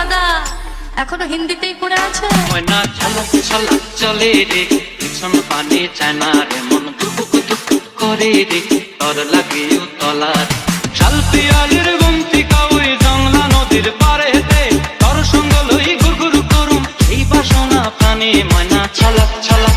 দাদা, এখনও হিন্দিতেই পড়ে আছে? ময়না ঝলক ঝলক চলে রে, পিছন পানে চায় না রে, মন দুপুক দুপুক করে রে তর লাগে তলার। শাল পিয়ালির গুমতি কাউই জংলা নদীর পারেতে তর সঙ্গ লই গুরগুর করুম এই বাসনা প্রাণে ময়না ছলক ছলক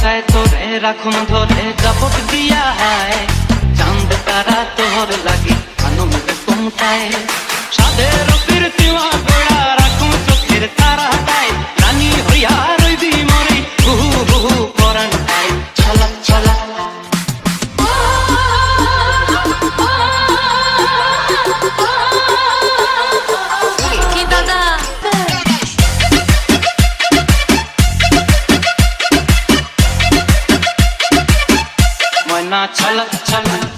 চায় তোরে রাখুন ধরে জাপট দিয়া হায়। চাঁদ তারা তোর লাগে আনন্দ কমতায় সোনা ছলক ছলক